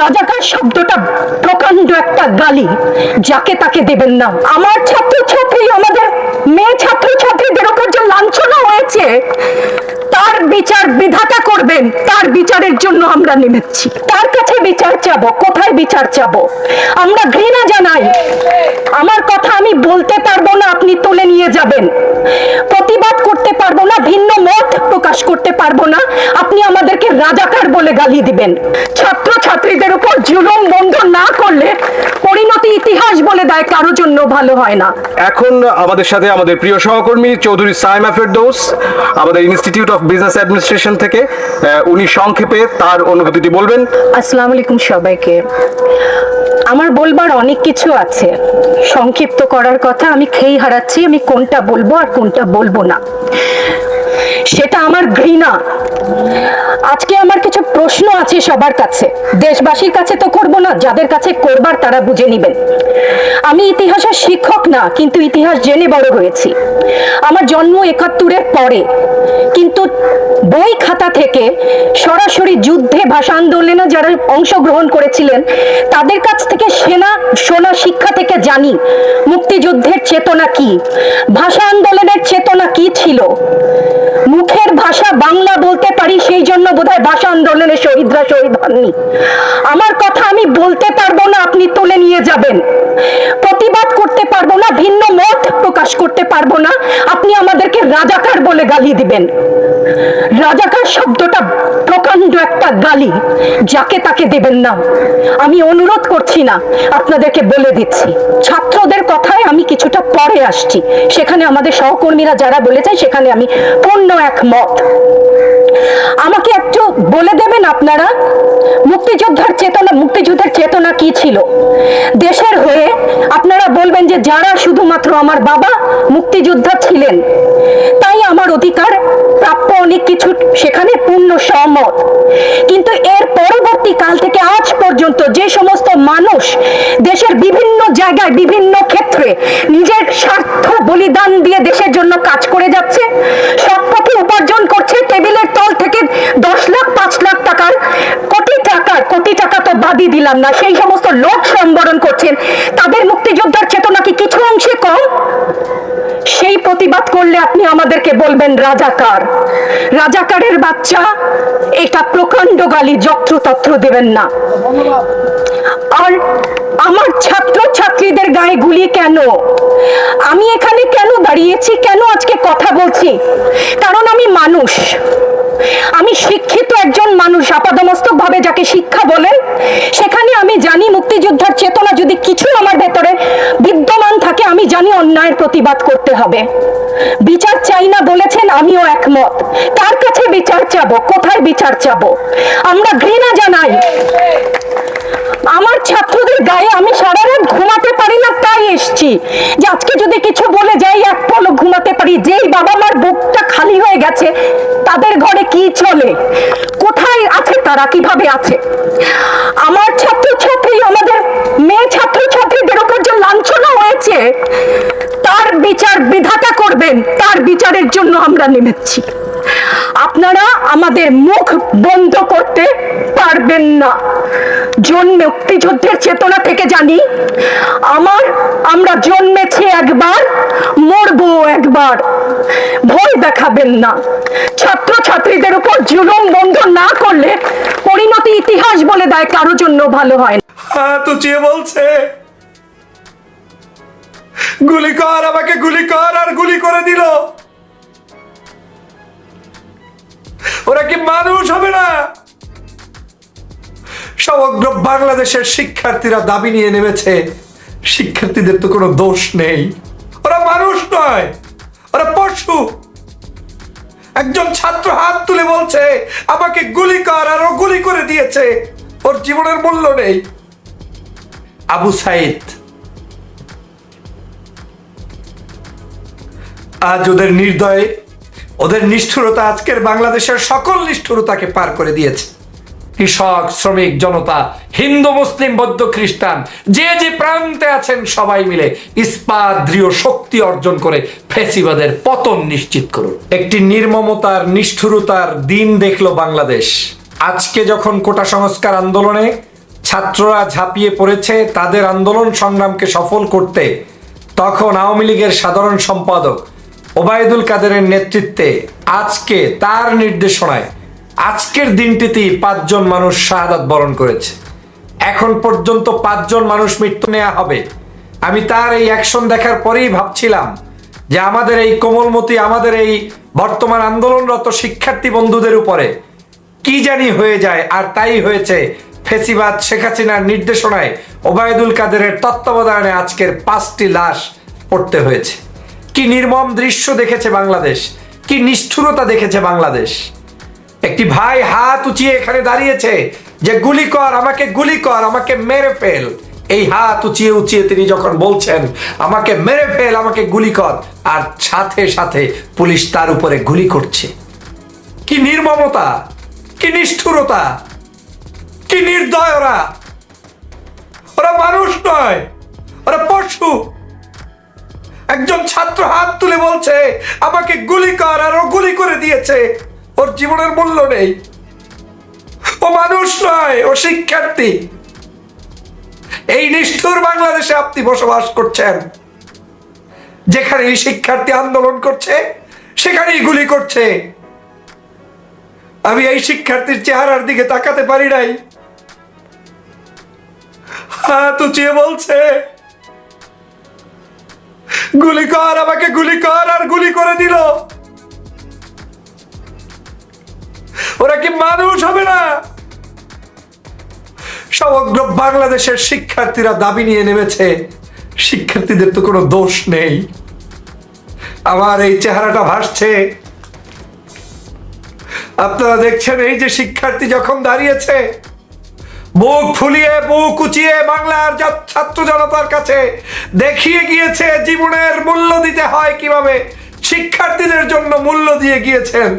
রাজাকার শব্দটা প্রকাণ্ড একটা গালি, যাকে তাকে দেবেন না। আমার ছাত্র ছাত্রী আমাদের মেয়ে ছাত্র ছাত্রীদের উপর যে লাঞ্ছনা হয়েছে, তার বিচার বিধাতা করবেন, তার বিচারের জন্য আমরা নেমেছি। তার কাছে বিচার চাবো? কোথায় বিচার চাবো? আমরা ঘৃণা জানাই। আমার কথা আমি বলতে পারব না, আপনি তুলে নিয়ে যাবেন। প্রতিবাদ পারব না ভিন্ন মত প্রকাশ করতে পারব না। আপনি আমাদেরকে রাজাকার বলে গালি দিবেন। ছাত্র ছাত্রীদের উপর জুলুম বন্ধ না করলে পরিণতি ইতিহাস বলে দেয় কারও জন্য ভালো হয় না। এখন আমাদের সাথে আমাদের প্রিয় সহকর্মী চৌধুরী সাইমা ফেরদৌস আমাদের ইনস্টিটিউট অফ বিজনেস অ্যাডমিনিস্ট্রেশন থেকে আহ, উনি সংক্ষেপে তার অনুভূতিটি বলবেন। আসসালামু আলাইকুম সবাইকে। আমার বলবার অনেক কিছু আছে। সংক্ষিপ্ত করার কথা আমি খেই হারাচ্ছি, আমি কোনটা বলব আর কোনটা বলব না। সেটা আমার ঘৃণা। আজকে আমার কিছু প্রশ্ন আছে সবার কাছে। দেশবাসীর কাছে তো করব না, যাদের কাছে করবার তারা বুঝে নেবেন। আমি ইতিহাসের শিক্ষক না, কিন্তু ইতিহাস জেনে বড় হয়েছি। আমার জন্ম একাত্তরের পরে। কিন্তু বই খাতা থেকে সরাসরি যুদ্ধে ভাষা আন্দোলনে যারা অংশগ্রহণ করেছিলেন, তাদের কাছ থেকে সেনা, সোনা শিক্ষা থেকে জানি, মুক্তিযুদ্ধের চেতনা কি? ভাষা আন্দোলনের চেতনা কি ছিল? মুখের ভাষা বাংলা বলতে পারি, সেই জন্য বোধহয় ভাষা আন্দোলনের শহীদরা শহীদ হননি। আমার কথা আমি বলতে পারব না, আপনি তুলে নিয়ে যাবেন। প্রতিবাদ করতে পারব না ভিন্ন প্রকাশ করতে পারব না, আপনি আমাদেরকে রাজাকার বলে গালি দিবেন। রাজাকার শব্দটা প্রকাণ্ড একটা গালি, যাকে তাকে দেবেন না। আমি অনুরোধ করছি না, আপনাদেরকে বলে দিচ্ছি। ছাত্রদের কথায় আমি কিছুটা পরে আসছি। সেখানে আমাদের সহকর্মীরা যারা বলে বলেছে, সেখানে আমি পূর্ণ এক মত আমাকে একটু বলে দেবেন আপনারা, মুক্তিযোদ্ধার চেতনা, মুক্তিযুদ্ধের চেতনা কি ছিল? দেশের হয়ে আপনারা বলবেন যে যারা শুধুমাত্র আমার বাবা মুক্তিযোদ্ধা ছিলেন, তাই আমার অধিকার প্রাপ্য অনেক কিছু সেখানে পূর্ণ সহমত কিন্তু এর পরবর্তী কাল থেকে আজ পর্যন্ত যে সমস্ত মানুষ দেশের বিভিন্ন জায়গায়, বিভিন্ন ক্ষেত্রে নিজের স্বার্থ বলিদান দিয়ে দেশের জন্য কাজ করে যাচ্ছে কোটি টাকা তো বাদই দিলাম না, সেই সমস্ত লোক সম্বরণ করছেন। তাদের মুক্তিযোদ্ধার চেতনা কি কিছু অংশে কম? সেই প্রতিবাদ করলে আপনি আমাদেরকে বলবেন রাজাকার। রাজাকারের বাচ্চা, এটা প্রকাণ্ড গালি, যত্রতত্র দেবেন না। আর আমার ছাত্র ছাত্রীদের গায়ে গুলি কেন? আমি এখানে কেন দাঁড়িয়েছি? কেন আজকে কথা বলছি? কারণ আমি মানুষ। আমি শিক্ষিত একজন মানুষ আপাদমস্তক ভাবে যাকে শিক্ষা বলেন, সেখানে আমি জানি মুক্তিযোদ্ধার চেতনা যদি কিছু আমার ভেতরে বিদ্যমান থাকে, আমি জানি অন্যায়ের প্রতিবাদ করতে হবে। বিচার চাই না বলেছেন, আমিও একমত। তার কাছে বিচার চাবো? কোথায় বিচার চাবো? আমরা ঘৃণা জানাই। আমার ছাত্রদের গায়ে আমি সারা রাত ঘুমাতে পারি না, তাই এসছি। যে আজকে যদি কিছু বলে যাই, এক পলক ঘুমাতে পারি। যেই বাবা মার বুকটা খালি হয়ে গেছে তাদের ঘরে কি চলে? কোথায় আছে তারা? কীভাবে আছে? আমার ছাত্র ছাত্রী আমাদের মেয়ে ছাত্র ছাত্রীদের উপর যে লাঞ্ছনা হয়েছে, তার বিচার বিধাতা করবেন, তার বিচারের জন্য আমরা নেমেছি। আপনারা আমাদের মুখ বন্ধ করতে পারবেন না। জন্মে মুক্তিযুদ্ধের চেতনা থেকে জানি। আমার, আমরা জন্মেছি একবার মরবো একবার। ভয় দেখাবেন না। ছাত্র ছাত্রীদের উপর জুলুম বন্ধ না করলে পরিণতি ইতিহাস বলে দেয়, কারও জন্য ভালো হয় না। হাত উঁচিয়ে বলছে? গুলি কর আমাকে, গুলি কর, আর গুলি করে দিল। ওরা কি মানুষ হবে না? সমগ্র বাংলাদেশের শিক্ষার্থীরা দাবি নিয়ে নেমেছে। শিক্ষার্থীদের তো কোনো দোষ নেই। নয় পশু। একজন ছাত্র হাত তুলে বলছে, আমাকে গুলি কর আর ও গুলি করে দিয়েছে। ওর জীবনের মূল্য নেই। আবু সাইদ। আজ ওদের নির্দয়ে, ওদের নিষ্ঠুরতা আজকের বাংলাদেশের সকল নিষ্ঠুরতাকে পার করে দিয়েছে। কৃষক, শ্রমিক, জনতা, হিন্দু, মুসলিম, বৌদ্ধ, খ্রিস্টান, যে যে প্রান্তে আছেন সবাই মিলে ইস্পাত দৃঢ় শক্তি অর্জন করে ফেসিবাদের পতন নিশ্চিত করুন। একটি নির্মমতার, নিষ্ঠুরতার দিন দেখল বাংলাদেশ। আজকে যখন কোটা সংস্কার আন্দোলনে ছাত্ররা ঝাঁপিয়ে পড়েছে, তাদের আন্দোলন সংগ্রামকে সফল করতে, তখন আওয়ামী লীগের সাধারণ সম্পাদক ওবায়দুল কাদেরের নেতৃত্বে আজকে তার নির্দেশনায় আজকের দিনটিতেই পাঁচজন মানুষ শাহাদাত বরণ করেছে। এখন পর্যন্ত পাঁচজন মানুষ মৃত্যু নেওয়া হবে। আমি তার এই অ্যাকশন দেখার পরেই ভাবছিলাম যে আমাদের এই কোমলমতি, আমাদের এই বর্তমান আন্দোলনরত শিক্ষার্থী বন্ধুদের উপরে কি জানি হয়ে যায়, আর তাই হয়েছে ফেসিবাদ, শেখ হাসিনার নির্দেশনায় ওবায়দুল কাদেরের তত্ত্বাবধানে আজকের পাঁচটি লাশ পড়তে হয়েছে। কি নির্মম দৃশ্য দেখেছে বাংলাদেশ, কি নিষ্ঠুরতা দেখেছে বাংলাদেশ। একটি ভাই হাত উঁচিয়ে এখানে দাঁড়িয়েছে যে, গুলি কর, আমাকে গুলি কর, আমাকে মেরে ফেল। এই হাত উঁচিয়ে উঁচিয়ে তিনি যখন বলছেন, আমাকে মেরে ফেল, আমাকে গুলি কর, আর সাথে সাথে পুলিশ তার উপরে গুলি করছে। কি নির্মমতা, কি নিষ্ঠুরতা, কি নির্দয় ওরা ওরা মানুষ নয়, ওরা পশু। একজন ছাত্র হাত তুলে বলছে, আমাকে গুলি কর, আর ও গুলি করে দিয়েছে। ওর জীবনের মূল্য নেই। ও মানুষ নয়, ও শিক্ষার্থী। এই নিষ্ঠুর বাংলাদেশে আপনি বসবাস করছেন। যেখানে শিক্ষার্থী আন্দোলন করছে, সেখানেই গুলি করছে। আমি এই শিক্ষার্থীর চেহারার দিকে তাকাতে পারি নাই। হাত উঁচিয়ে বলছে, গুলি কর, আমাকে গুলি কর, আর গুলি করে দিল। হবে না। সমগ্র বাংলাদেশের শিক্ষার্থীরা দাবি নিয়ে নেমেছে, শিক্ষার্থীদের তো কোনো দোষ নেই। আমার এই চেহারাটা ভাসছে। আপনারা দেখছেন এই যে শিক্ষার্থী যখন দাঁড়িয়েছে, বুক ফুলিয়ে, বুক উঁচিয়ে বাংলার ছাত্র জনতার কাছে দেখিয়ে গিয়েছে, জীবনের মূল্য দিতে হয় কীভাবে, শিক্ষার্থীদের জন্য মূল্য দিয়ে গিয়েছেন।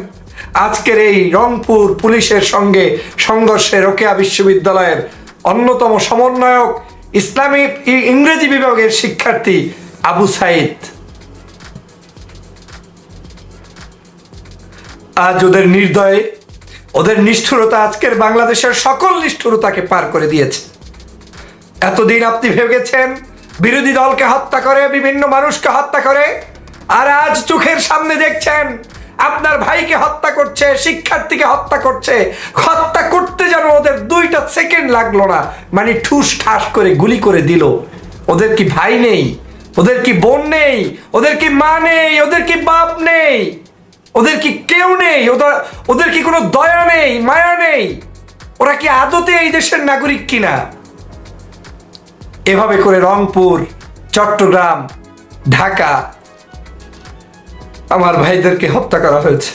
আজকের এই রংপুর পুলিশের সঙ্গে সংঘর্ষে রোকেয়া বিশ্ববিদ্যালয়ের অন্যতম সমন্বয়ক ইসলামিক ইংরেজি বিভাগের শিক্ষার্থী আবু সাইদ। আজ ওদের নির্দয়ে, ওদের নিষ্ঠুরতা আজকের বাংলাদেশের সকল নিষ্ঠুরতাকে পার করে দিয়েছে। এতদিন আপনি ভেবেছেন বিরোধী দলকে হত্যা করে, বিভিন্ন মানুষকে হত্যা করে, আর আজ চোখের সামনে দেখছেন আপনার ভাইকে হত্যা করছে, শিক্ষার্থীকে হত্যা করছে, হত্যা করতে যেন ওদের দুইটা সেকেন্ড লাগল না। মানে ঠুস ঠাস করে গুলি করে দিল। ওদের কি ভাই নেই? ওদের কি বোন নেই? ওদের কি মা নেই? ওদের কি বাপ নেই? ওদের কি কেউ নেই? ওদের ওদের কি কোনো দয়া নেই? মায়া নেই? ওরা কি আদতে এই দেশের নাগরিক কিনা? এভাবে করে রংপুর, চট্টগ্রাম, ঢাকা আমার ভাইদেরকে হত্যা করা হয়েছে।